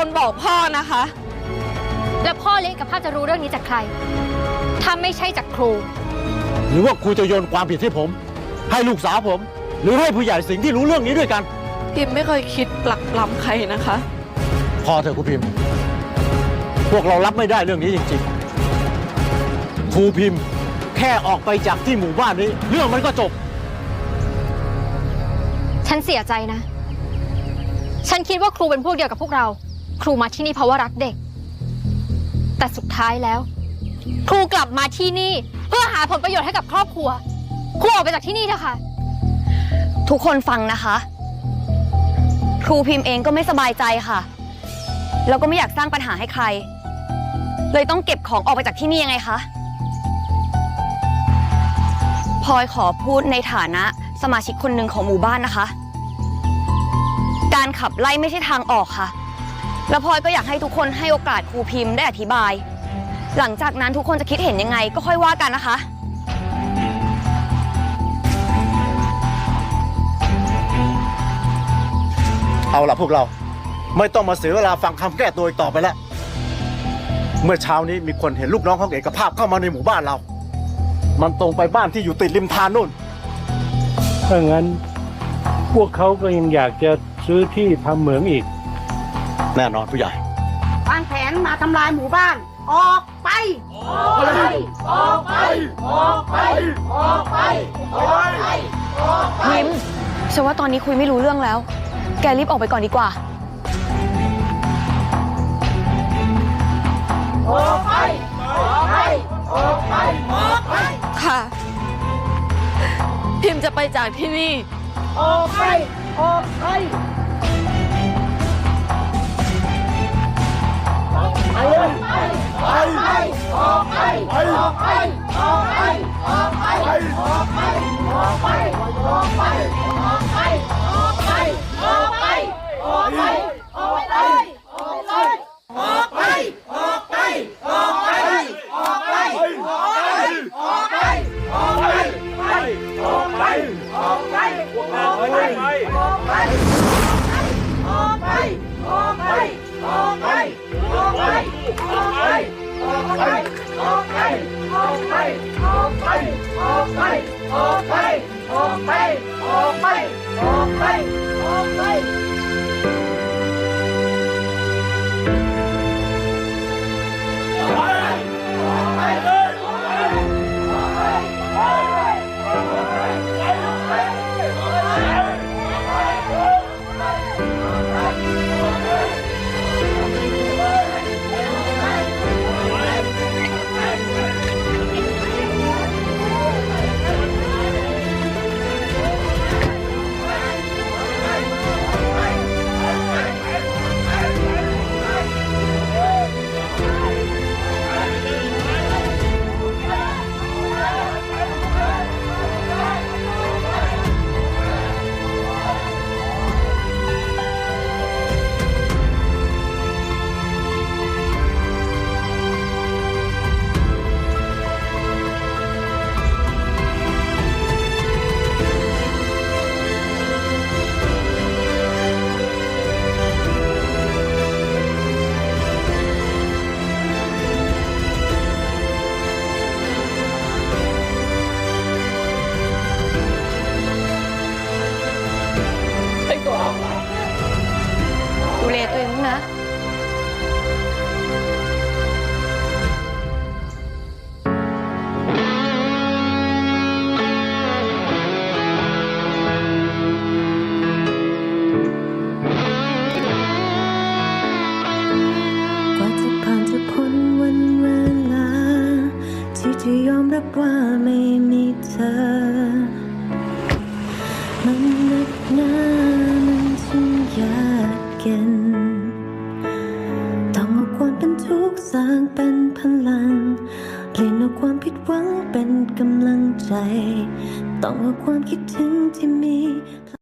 คนบอกพ่อนะคะ แล้วพ่อเลี้ยงกับภาพจะรู้เรื่องนี้จากใคร ถ้าไม่ใช่จากครู หรือว่าครูจะโยนความผิดให้ผม ให้ลูกสาวผม หรือให้ผู้ใหญ่สิ่งที่รู้เรื่องนี้ด้วยกัน พิมไม่เคยคิดปลักปล้ำใครนะคะ พอเถอะครูพิมพ์ พวกเรารับไม่ได้เรื่องนี้จริงๆ ครูพิมพ์ แค่ออกไปจากที่หมู่บ้านนี้ เรื่องมันก็จบ ฉันเสียใจนะ ฉันคิดว่าครูเป็นพวกเดียวกับพวกเรา ครูมาที่นี่เพราะว่ารักเด็ก แต่สุดท้ายแล้ว ครูกลับมาที่นี่ เพื่อหาผลประโยชน์ให้กับครอบครัว ครูออกไปจากที่นี่เถอะค่ะ ทุกคนฟังนะคะ ครูพิมพ์เองก็ไม่สบายใจค่ะ แล้วก็ไม่อยากสร้างปัญหาให้ใคร เลยต้องเก็บของออกไปจากที่นี่ยังไงคะพลอยขอพูดในฐานะสมาชิกคนหนึ่งของหมู่บ้านนะคะ การขับไล่ไม่ใช่ทางออกค่ะ แล้วพลอยก็อยากให้ทุกคนให้โอกาสครูพิมพ์ได้อธิบาย หลังจากนั้นทุกคนจะคิดเห็นยังไงก็ค่อยว่ากันนะคะ เอาล่ะพวกเราไม่ต้องมาเสียเวลาฟังคำแก้ตัวอีกต่อไปแล้ว เมื่อเช้านี้มีคนเห็นลูกน้องของเอกภาพเข้ามาในหมู่บ้านเรา มันตรงไปบ้านที่อยู่ติดริมทานนู่น ถ้างั้น พวกเขาก็ยังอยากจะซื้อที่ทำเหมืองอีก แน่นอนผู้ใหญ่ วางแผนมาทำลายหมู่บ้าน ออกไปพิมพ์ฉันว่าตอนนี้คุยไม่รู้เรื่องแล้ว แกรีบออกไปก่อนดีกว่าค่ะ พิมจะไปจากที่นี่ ออกไป ออกไป All right. ออกไป ออกไป ออกไป ออกไป ออกไป ออกไป ออกไป ว่าไม่มีเธอ มันนักหนามันช่างยากเก็นต้องเอาความเป็นทุกข์สร้างเป็นพลังเปลี่ยนเอาความผิดหวังเป็นกำลังใจ ต้องเอาความคิดถึงที่มี